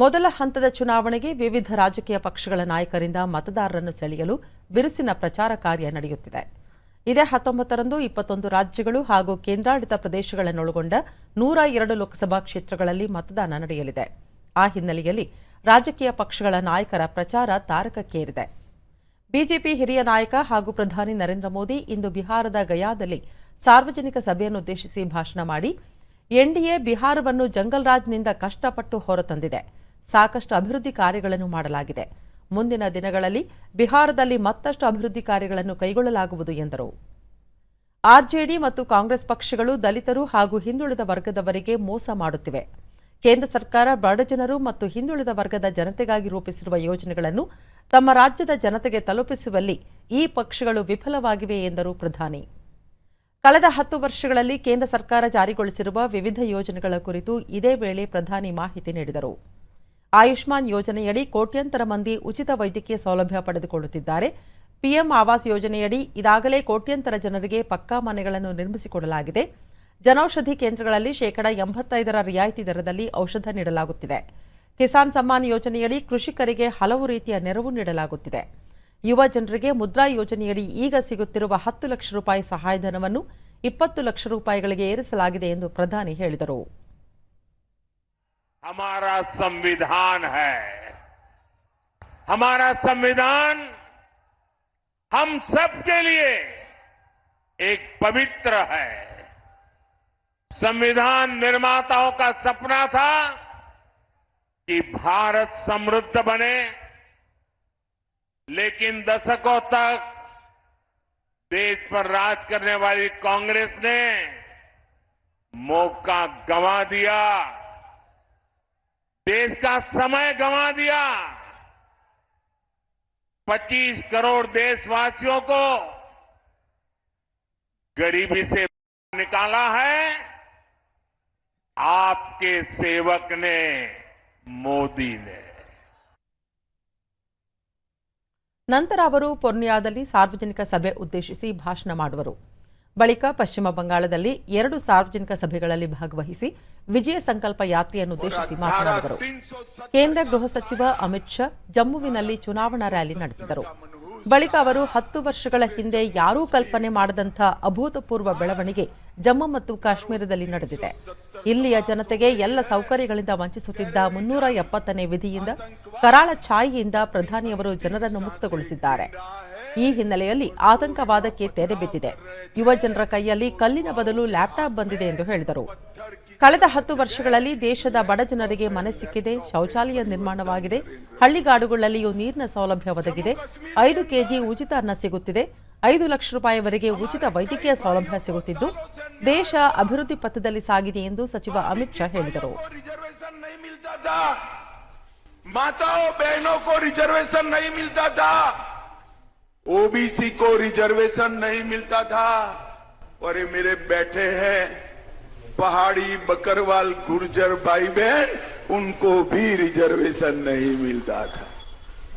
ಮೊದಲ ಹಂತದ ಚುನಾವಣೆಗೆ ವಿವಿಧ ರಾಜಕೀಯ ಪಕ್ಷಗಳ ನಾಯಕರಿಂದ ಮತದಾರರನ್ನು ಸೆಳೆಯಲು ಬಿರುಸಿನ ಪ್ರಚಾರ ಕಾರ್ಯ ನಡೆಯುತ್ತಿದೆ. ಇದೇ ಹತ್ತೊಂಬತ್ತರಂದು ಇಪ್ಪತ್ತೊಂದು ರಾಜ್ಯಗಳು ಹಾಗೂ ಕೇಂದ್ರಾಡಳಿತ ಪ್ರದೇಶಗಳನ್ನೊಳಗೊಂಡ ನೂರ ಎರಡು ಲೋಕಸಭಾ ಕ್ಷೇತ್ರಗಳಲ್ಲಿ ಮತದಾನ ನಡೆಯಲಿದೆ. ಆ ಹಿನ್ನೆಲೆಯಲ್ಲಿ ರಾಜಕೀಯ ಪಕ್ಷಗಳ ನಾಯಕರ ಪ್ರಚಾರ ತಾರಕಕ್ಕೇರಿದೆ. ಬಿಜೆಪಿ ಹಿರಿಯ ನಾಯಕ ಹಾಗೂ ಪ್ರಧಾನಿ ನರೇಂದ್ರ ಮೋದಿ ಇಂದು ಬಿಹಾರದ ಗಯಾದಲ್ಲಿ ಸಾರ್ವಜನಿಕ ಸಭೆಯನ್ನುದ್ದೇಶಿಸಿ ಭಾಷಣ ಮಾಡಿ ಎನ್ಡಿಎ ಬಿಹಾರವನ್ನು ಜಂಗಲ್ ರಾಜ್ನಿಂದ ಕಷ್ಟಪಟ್ಟು ಹೊರತಂದಿದೆ. ಸಾಕಷ್ಟು ಅಭಿವೃದ್ಧಿ ಕಾರ್ಯಗಳನ್ನು ಮಾಡಲಾಗಿದೆ. ಮುಂದಿನ ದಿನಗಳಲ್ಲಿ ಬಿಹಾರದಲ್ಲಿ ಮತ್ತಷ್ಟು ಅಭಿವೃದ್ಧಿ ಕಾರ್ಯಗಳನ್ನು ಕೈಗೊಳ್ಳಲಾಗುವುದು ಎಂದರು. ಆರ್ಜೆಡಿ ಮತ್ತು ಕಾಂಗ್ರೆಸ್ ಪಕ್ಷಗಳು ದಲಿತರು ಹಾಗೂ ಹಿಂದುಳಿದ ವರ್ಗದವರಿಗೆ ಮೋಸ ಮಾಡುತ್ತಿವೆ. ಕೇಂದ್ರ ಸರ್ಕಾರ ಬಡಜನರು ಮತ್ತು ಹಿಂದುಳಿದ ವರ್ಗದ ಜನತೆಗಾಗಿ ರೂಪಿಸಿರುವ ಯೋಜನೆಗಳನ್ನು ತಮ್ಮ ರಾಜ್ಯದ ಜನತೆಗೆ ತಲುಪಿಸುವಲ್ಲಿ ಈ ಪಕ್ಷಗಳು ವಿಫಲವಾಗಿವೆ ಎಂದರು ಪ್ರಧಾನಿ. ಕಳೆದ ಹತ್ತು ವರ್ಷಗಳಲ್ಲಿ ಕೇಂದ್ರ ಸರ್ಕಾರ ಜಾರಿಗೊಳಿಸಿರುವ ವಿವಿಧ ಯೋಜನೆಗಳ ಕುರಿತು ಇದೇ ವೇಳೆ ಪ್ರಧಾನಿ ಮಾಹಿತಿ ನೀಡಿದರು. ಆಯುಷ್ಮಾನ್ ಯೋಜನೆಯಡಿ ಕೋಟ್ಯಂತರ ಮಂದಿ ಉಚಿತ ವೈದ್ಯಕೀಯ ಸೌಲಭ್ಯ ಪಡೆದುಕೊಳ್ಳುತ್ತಿದ್ದಾರೆ. ಪಿಎಂ ಆವಾಸ್ ಯೋಜನೆಯಡಿ ಇದಾಗಲೇ ಕೋಟ್ಯಂತರ ಜನರಿಗೆ ಪಕ್ಕಾ ಮನೆಗಳನ್ನು ನಿರ್ಮಿಸಿಕೊಡಲಾಗಿದೆ. ಜನೌಷಧಿ ಕೇಂದ್ರಗಳಲ್ಲಿ ಶೇಕಡ ಎಂಬತ್ತೈದರ ರಿಯಾಯಿತಿ ದರದಲ್ಲಿ ಔಷಧ ನೀಡಲಾಗುತ್ತಿದೆ. ಕಿಸಾನ್ ಸಮ್ಮಾನ್ ಯೋಜನೆಯಡಿ ಕೃಷಿಕರಿಗೆ ಹಲವು ರೀತಿಯ ನೆರವು ನೀಡಲಾಗುತ್ತಿದೆ. ಯುವ ಜನರಿಗೆ ಮುದ್ರಾ ಯೋಜನೆಯಡಿ ಈಗ ಸಿಗುತ್ತಿರುವ ಹತ್ತು ಲಕ್ಷ ರೂಪಾಯಿ ಸಹಾಯಧನವನ್ನು ಇಪ್ಪತ್ತು ಲಕ್ಷ ರೂಪಾಯಿಗಳಿಗೆ ಏರಿಸಲಾಗಿದೆ ಎಂದು ಪ್ರಧಾನಿ ಹೇಳಿದರು. हमारा संविधान है। हमारा संविधान हम सबके लिए एक पवित्र है। संविधान निर्माताओं का सपना था कि भारत समृद्ध बने, लेकिन दशकों तक देश पर राज करने वाली कांग्रेस ने मौका गंवा दिया। देश का समय गंवा दिया 25 करोड़ देशवासियों को गरीबी से निकाला है आपके सेवक ने मोदी ने ನಂತರ ಅವರು ಪೊರ್ನಿಯಾದಲ್ಲಿ ಸಾರ್ವಜನಿಕ ಸಭೆ ಉದ್ದೇಶಿಸಿ ಭಾಷಣ ಮಾಡುವರು ಬಳಿಕ ಪಶ್ಚಿಮ ಬಂಗಾಳದಲ್ಲಿ ಎರಡು ಸಾರ್ವಜನಿಕ ಸಭೆಗಳಲ್ಲಿ ಭಾಗವಹಿಸಿ ವಿಜಯ ಸಂಕಲ್ಪ ಯಾತ್ರೆಯನ್ನುದ್ದೇಶಿಸಿ ಮಾತನಾಡಿದರು. ಕೇಂದ್ರ ಗೃಹ ಸಚಿವ ಅಮಿತ್ ಶಾ ಜಮ್ಮುವಿನಲ್ಲಿ ಚುನಾವಣಾ ರ್ಯಾಲಿ ನಡೆಸಿದರು. ಬಳಿಕ ಅವರು ಹತ್ತು ವರ್ಷಗಳ ಹಿಂದೆ ಯಾರೂ ಕಲ್ಪನೆ ಮಾಡದಂಥ ಅಭೂತಪೂರ್ವ ಬೆಳವಣಿಗೆ ಜಮ್ಮು ಮತ್ತು ಕಾಶ್ಮೀರದಲ್ಲಿ ನಡೆದಿದೆ. ಇಲ್ಲಿಯ ಜನತೆಗೆ ಎಲ್ಲ ಸೌಕರ್ಯಗಳಿಂದ ವಂಚಿಸುತ್ತಿದ್ದ ಮುನ್ನೂರ ಎಪ್ಪತ್ತನೇ ವಿಧಿಯಿಂದ ಕರಾಳ ಛಾಯಿಯಿಂದ ಪ್ರಧಾನಿಯವರು ಜನರನ್ನು ಮುಕ್ತಗೊಳಿಸಿದ್ದಾರೆ. ಈ ಹಿನ್ನೆಲೆಯಲ್ಲಿ ಆತಂಕವಾದಕ್ಕೆ ತೆರೆ ಬಿದ್ದಿದೆ ಯುವ ಜನರ ಕೈಯಲ್ಲಿ ಕಲ್ಲಿನ ಬದಲು ಲ್ಯಾಪ್ಟಾಪ್ ಬಂದಿದೆ ಎಂದು ಹೇಳಿದರು ಕಳೆದ ಹತ್ತು ವರ್ಷಗಳಲ್ಲಿ ದೇಶದ ಬಡ ಜನರಿಗೆ ಮನೆ ಸಿಕ್ಕಿದೆ ಶೌಚಾಲಯ ನಿರ್ಮಾಣವಾಗಿದೆ ಹಳ್ಳಿಗಾಡುಗಳಲ್ಲಿಯೂ ನೀರಿನ ಸೌಲಭ್ಯ ಒದಗಿದೆ ಐದು ಕೆಜಿ ಉಚಿತ ಅನ್ನ ಸಿಗುತ್ತಿದೆ ಐದು ಲಕ್ಷ ರೂಪಾಯಿವರೆಗೆ ಉಚಿತ ವೈದ್ಯಕೀಯ ಸೌಲಭ್ಯ ಸಿಗುತ್ತಿದ್ದು ದೇಶ ಅಭಿವೃದ್ಧಿ ಪಥದಲ್ಲಿ ಸಾಗಿದೆ ಎಂದು ಸಚಿವ ಅಮಿತ್ ಶಾ ಹೇಳಿದರು रिजर्वेशन नहीं मिलता था माताओं बहनों को रिजर्वेशन नहीं मिलता था ओबीसी को रिजर्वेशन नहीं मिलता था। और ये मेरे बैठे हैं पहाड़ी बकरवाल गुर्जर भाई बहन, उनको भी रिजर्वेशन नहीं मिलता था।